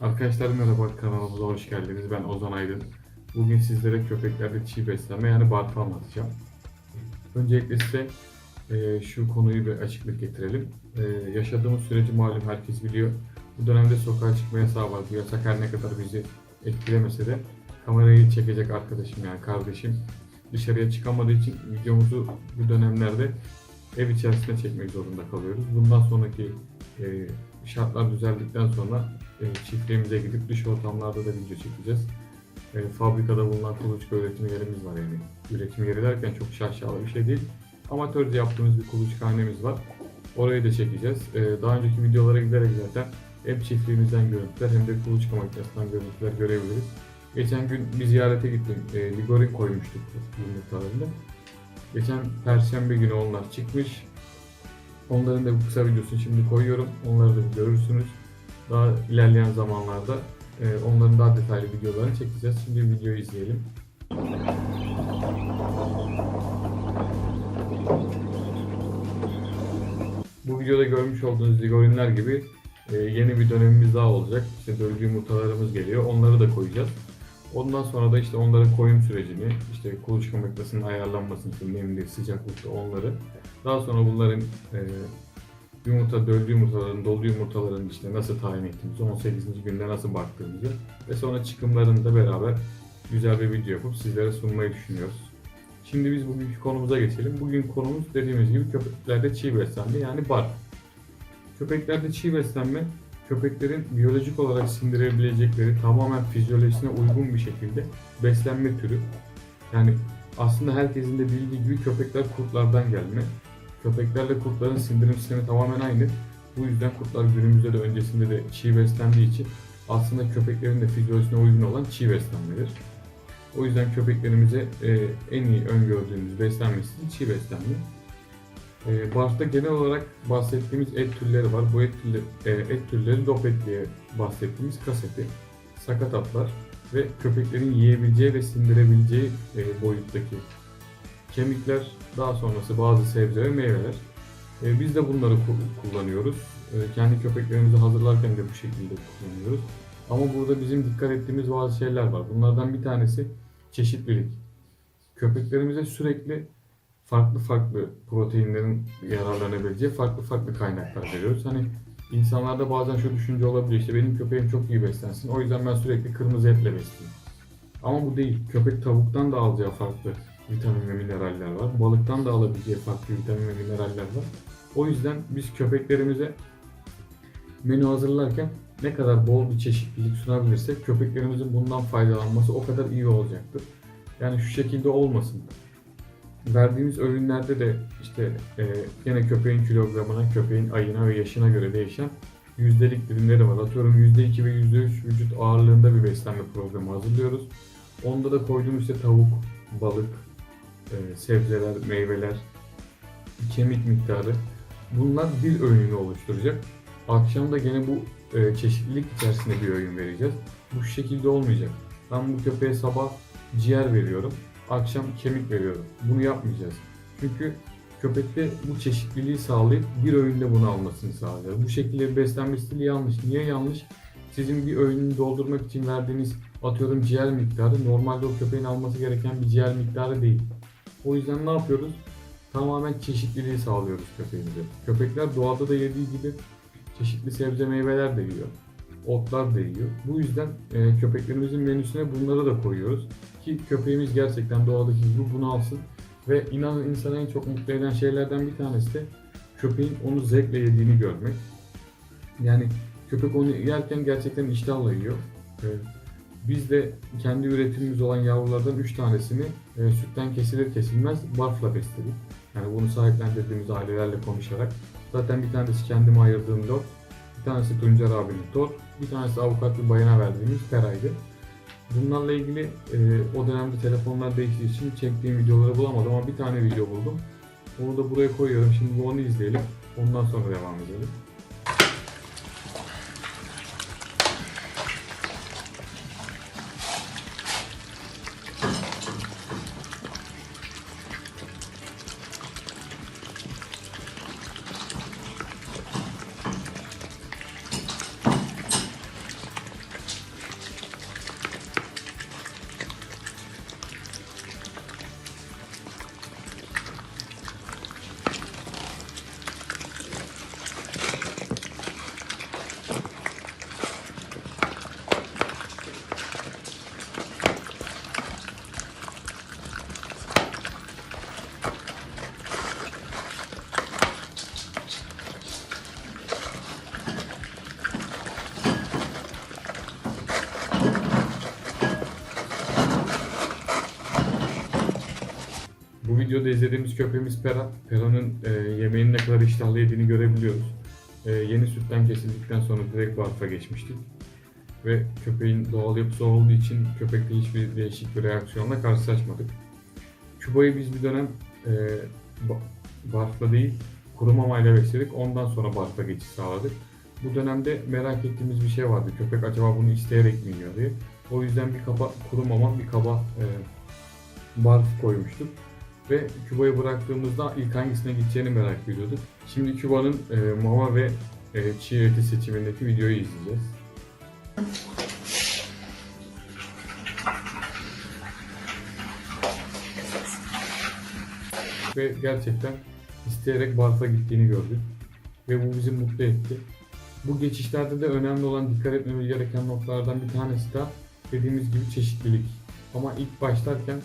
Arkadaşlar merhaba kanalımıza hoş geldiniz. Ben Ozan Aydın. Bugün sizlere köpeklerde çiğ beslenme yani barfı anlatacağım. Öncelikle size e, şu konuyu bir açıklık getirelim. E, yaşadığımız süreci malum herkes biliyor. Bu dönemde sokağa çıkma yasağı var. Bu yasak her ne kadar bizi etkilemese de kamerayı çekecek arkadaşım yani kardeşim dışarıya çıkamadığı için videomuzu bu dönemlerde ev içerisinde çekmek zorunda kalıyoruz. Bundan sonraki e, şartlar düzeldikten sonra e, çiftliğimize gidip dış ortamlarda da video çekeceğiz. E, fabrikada bulunan kuluçka üretim yerimiz var yani. Üretim yeri derken çok şaşalı bir şey değil. Amatörce yaptığımız bir kuluçkahanemiz var. Orayı da çekeceğiz. E, daha önceki videolara giderek zaten hem çiftliğimizden görüntüler hem de kuluçka makinesinden görüntüler görebiliriz. Geçen gün bir ziyarete gittim. E, Ligorin koymuştuk yumurtalarında. Geçen perşembe günü onlar çıkmış. Onların da bu kısa videosunu şimdi koyuyorum. Onları da görürsünüz. Daha ilerleyen zamanlarda e, onların daha detaylı videolarını çekeceğiz. Şimdi videoyu izleyelim. Bu videoda görmüş olduğunuz ligorinler gibi e, yeni bir dönemimiz daha olacak. İşte dölgü yumurtalarımız geliyor. Onları da koyacağız. Ondan sonra da işte onların koyum sürecini, işte kuluçka makinesinin ayarlanmasını, nemli, sıcaklıkta onları. Daha sonra bunların e, yumurta, döldü yumurtaların, dolu yumurtaların işte nasıl tayin ettiğimizi, 18. günde nasıl baktığımızı ve sonra çıkımlarını da beraber güzel bir video yapıp sizlere sunmayı düşünüyoruz. Şimdi biz bugünkü konumuza geçelim. Bugün konumuz dediğimiz gibi köpeklerde çiğ beslenme yani barf. Köpeklerde çiğ beslenme köpeklerin biyolojik olarak sindirebilecekleri tamamen fizyolojisine uygun bir şekilde beslenme türü. Yani aslında herkesin de bildiği gibi köpekler kurtlardan gelme. Köpeklerle kurtların sindirim sistemi tamamen aynı. Bu yüzden kurtlar günümüzde de öncesinde de çiğ beslendiği için aslında köpeklerin de fizyolojisine uygun olan çiğ beslenmedir. O yüzden köpeklerimize e, en iyi öngördüğümüz beslenme stili çiğ beslenme. E, barfta genel olarak bahsettiğimiz et türleri var. Bu et türleri, e, et türleri lopet diye bahsettiğimiz kaseti, sakatatlar ve köpeklerin yiyebileceği ve sindirebileceği e, boyuttaki kemikler, daha sonrası bazı sebze ve meyveler. E, biz de bunları ku- kullanıyoruz. E, kendi köpeklerimizi hazırlarken de bu şekilde kullanıyoruz. Ama burada bizim dikkat ettiğimiz bazı şeyler var. Bunlardan bir tanesi çeşitlilik. Köpeklerimize sürekli farklı farklı proteinlerin yararlanabileceği farklı farklı kaynaklar veriyoruz. Hani insanlarda bazen şu düşünce olabiliyor işte benim köpeğim çok iyi beslensin o yüzden ben sürekli kırmızı etle besleyeyim. Ama bu değil. Köpek tavuktan da alacağı farklı vitamin ve mineraller var. Balıktan da alabileceği farklı vitamin ve mineraller var. O yüzden biz köpeklerimize menü hazırlarken ne kadar bol bir çeşitlilik sunabilirsek köpeklerimizin bundan faydalanması o kadar iyi olacaktır. Yani şu şekilde olmasın. Verdiğimiz öğünlerde de işte e, yine köpeğin kilogramına, köpeğin ayına ve yaşına göre değişen yüzdelik dilimleri var. Atıyorum %2 ve %3 vücut ağırlığında bir beslenme programı hazırlıyoruz. Onda da koyduğumuz işte tavuk, balık, e, sebzeler, meyveler, kemik miktarı bunlar bir öğününü oluşturacak. Akşam da gene bu e, çeşitlilik içerisinde bir öğün vereceğiz. Bu şekilde olmayacak. Ben bu köpeğe sabah ciğer veriyorum, akşam kemik veriyorum. Bunu yapmayacağız. Çünkü köpekte bu çeşitliliği sağlayıp bir öğünde bunu almasını sağlayacağız. Bu şekilde beslenme stili yanlış. Niye yanlış? Sizin bir öğününü doldurmak için verdiğiniz atıyorum ciğer miktarı normalde o köpeğin alması gereken bir ciğer miktarı değil. O yüzden ne yapıyoruz? Tamamen çeşitliliği sağlıyoruz köpeğimize. Köpekler doğada da yediği gibi çeşitli sebze meyveler de yiyor. Otlar da yiyor. Bu yüzden e, köpeklerimizin menüsüne bunları da koyuyoruz. Ki köpeğimiz gerçekten doğadaki gibi bunu alsın. Ve inanın insanı en çok mutlu eden şeylerden bir tanesi de köpeğin onu zevkle yediğini görmek. Yani köpek onu yerken gerçekten iştahla yiyor. E, biz de kendi üretimimiz olan yavrulardan 3 tanesini e, sütten kesilir kesilmez barfla besledik. Yani bunu sahiplendirdiğimiz ailelerle konuşarak. Zaten bir tanesi kendime ayırdığım lot, bir tanesi Tuncer abinin Tor, bir tanesi avukat bir bayana verdiğimiz Peray'dı. Bunlarla ilgili e, o dönemde telefonlar değiştiği için çektiğim videoları bulamadım ama bir tane video buldum. Onu da buraya koyuyorum. Şimdi onu izleyelim. Ondan sonra devam edelim. Videoda izlediğimiz köpeğimiz Pera. Pera'nın e, yemeğini ne kadar iştahlı yediğini görebiliyoruz. E, yeni sütten kesildikten sonra direkt barfa geçmiştik. Ve köpeğin doğal yapısı olduğu için köpekte hiçbir değişik bir reaksiyonla karşılaşmadık. Küba'yı biz bir dönem e, ba- barfla değil kuru mamayla besledik. Ondan sonra barfa geçiş sağladık. Bu dönemde merak ettiğimiz bir şey vardı. Köpek acaba bunu isteyerek mi yiyor diye. O yüzden bir kaba kuru mama, bir kaba e, barf koymuştuk. Ve Küba'yı bıraktığımızda ilk hangisine gideceğini merak ediyorduk. Şimdi Küba'nın e, mama ve e, çiğ eti seçimindeki videoyu izleyeceğiz. Ve gerçekten isteyerek barfa gittiğini gördük. Ve bu bizi mutlu etti. Bu geçişlerde de önemli olan dikkat etmemiz gereken noktalardan bir tanesi de dediğimiz gibi çeşitlilik. Ama ilk başlarken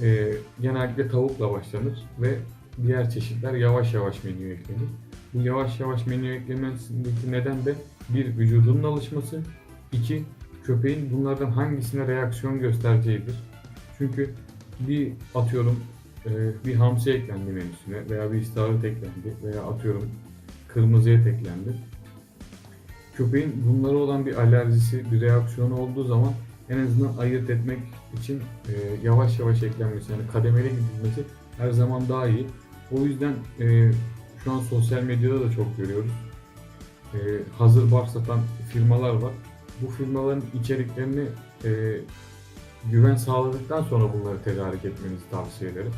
e, genellikle tavukla başlanır ve diğer çeşitler yavaş yavaş menüye eklenir. Bu yavaş yavaş menüye eklenmesindeki neden de bir vücudunun alışması, iki köpeğin bunlardan hangisine reaksiyon göstereceğidir. Çünkü bir atıyorum e, bir hamsi eklendi menüsüne veya bir istavrit eklendi veya atıyorum kırmızı et eklendi. Köpeğin bunlara olan bir alerjisi, bir reaksiyonu olduğu zaman en azından ayırt etmek için e, yavaş yavaş eklenmesi yani kademeli gidilmesi her zaman daha iyi. O yüzden e, şu an sosyal medyada da çok görüyoruz. E, hazır bar satan firmalar var. Bu firmaların içeriklerini e, güven sağladıktan sonra bunları tedarik etmenizi tavsiye ederim.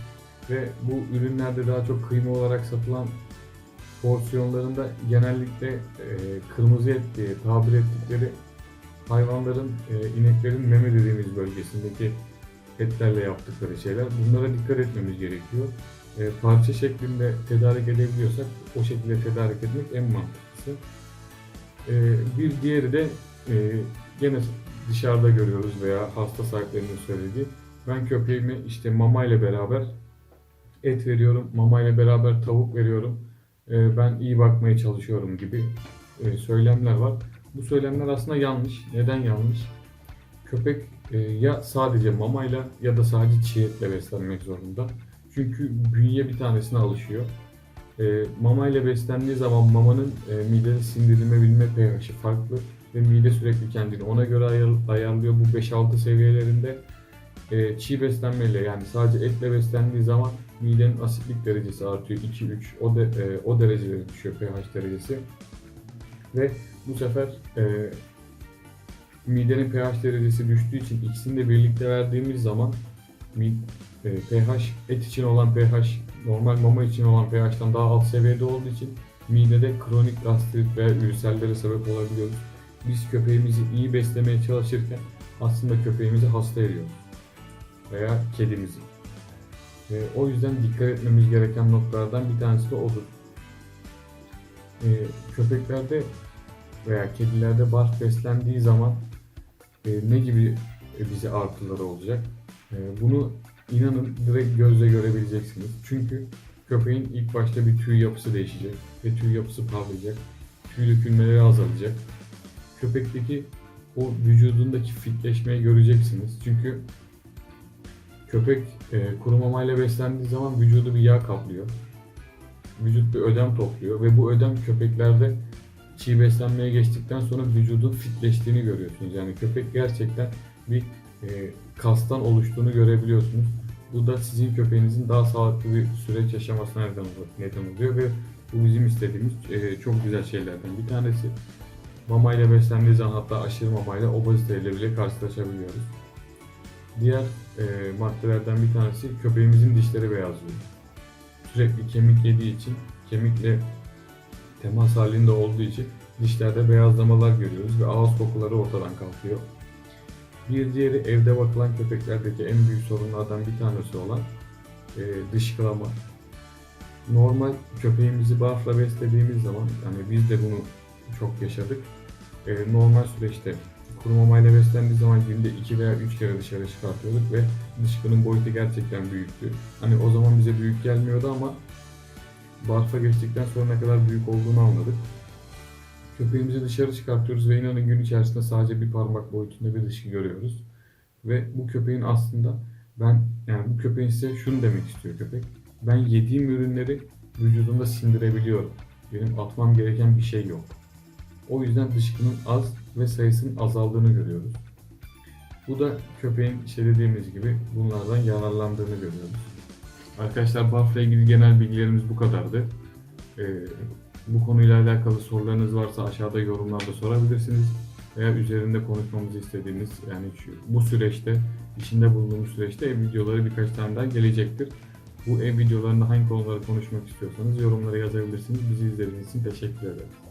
Ve bu ürünlerde daha çok kıyma olarak satılan porsiyonlarında genellikle e, kırmızı et diye tabir ettikleri hayvanların, e, ineklerin meme dediğimiz bölgesindeki etlerle yaptıkları şeyler. Bunlara dikkat etmemiz gerekiyor. E, parça şeklinde tedarik edebiliyorsak o şekilde tedarik etmek en mantıklısı. E, bir diğeri de e, gene dışarıda görüyoruz veya hasta sahiplerinin söylediği. Ben köpeğime işte mama ile beraber et veriyorum, mama ile beraber tavuk veriyorum. E, ben iyi bakmaya çalışıyorum gibi e, söylemler var. Bu söylemler aslında yanlış. Neden yanlış? Köpek e, ya sadece mamayla ya da sadece çiğ etle beslenmek zorunda. Çünkü bünye bir tanesine alışıyor. E, mamayla beslendiği zaman mamanın e, midede sindirilme bilme pH'i farklı ve mide sürekli kendini ona göre ayar- ayarlıyor. Bu 5-6 seviyelerinde e, çiğ beslenmeyle yani sadece etle beslendiği zaman midenin asitlik derecesi artıyor 2-3 o, de, e, o derecelere düşüyor pH derecesi ve bu sefer e, midenin pH derecesi düştüğü için ikisini de birlikte verdiğimiz zaman e, pH et için olan pH normal mama için olan pH'tan daha alt seviyede olduğu için midede kronik gastrit veya ülserlere sebep olabiliyoruz. Biz köpeğimizi iyi beslemeye çalışırken aslında köpeğimizi hasta ediyoruz veya kedimizi. E, o yüzden dikkat etmemiz gereken noktalardan bir tanesi de odur. E, köpeklerde veya kedilerde barf beslendiği zaman e, ne gibi bize artıları olacak? E, bunu inanın direkt gözle görebileceksiniz. Çünkü köpeğin ilk başta bir tüy yapısı değişecek ve tüy yapısı parlayacak. Tüy dökülmeleri azalacak. Köpekteki o vücudundaki fitleşmeyi göreceksiniz. Çünkü köpek e, kuru mamayla beslendiği zaman vücudu bir yağ kaplıyor. Vücut bir ödem topluyor ve bu ödem köpeklerde çiğ beslenmeye geçtikten sonra vücudun fitleştiğini görüyorsunuz. Yani köpek gerçekten bir e, kastan oluştuğunu görebiliyorsunuz. Bu da sizin köpeğinizin daha sağlıklı bir süreç yaşamasına neden neden oluyor ve bu bizim istediğimiz e, çok güzel şeylerden bir tanesi. Mamayla beslendiği zaman hatta aşırı mamayla obeziteyle bile karşılaşabiliyoruz. Diğer e, maddelerden bir tanesi köpeğimizin dişleri beyazlıyor. Sürekli kemik yediği için kemikle temas halinde olduğu için dişlerde beyazlamalar görüyoruz ve ağız kokuları ortadan kalkıyor. Bir diğeri evde bakılan köpeklerdeki en büyük sorunlardan bir tanesi olan e, dışkılama. Normal köpeğimizi barfla beslediğimiz zaman, yani biz de bunu çok yaşadık. E, normal süreçte kuru mamayla beslendiği zaman günde 2 veya 3 kere dışarı çıkartıyorduk ve dışkının boyutu gerçekten büyüktü. Hani o zaman bize büyük gelmiyordu ama barfa geçtikten sonra ne kadar büyük olduğunu anladık. Köpeğimizi dışarı çıkartıyoruz ve inanın gün içerisinde sadece bir parmak boyutunda bir dışkı görüyoruz. Ve bu köpeğin aslında ben yani bu köpeğin size şunu demek istiyor köpek. ben yediğim ürünleri vücudumda sindirebiliyorum. Benim atmam gereken bir şey yok. O yüzden dışkının az ve sayısının azaldığını görüyoruz. Bu da köpeğin işte dediğimiz gibi bunlardan yararlandığını görüyoruz. Arkadaşlar BAF'la ilgili genel bilgilerimiz bu kadardı. Ee, bu konuyla alakalı sorularınız varsa aşağıda yorumlarda sorabilirsiniz. Veya üzerinde konuşmamızı istediğiniz yani şu, bu süreçte, içinde bulunduğumuz süreçte ev videoları birkaç tane daha gelecektir. Bu ev videolarında hangi konuları konuşmak istiyorsanız yorumlara yazabilirsiniz. Bizi izlediğiniz için teşekkür ederim.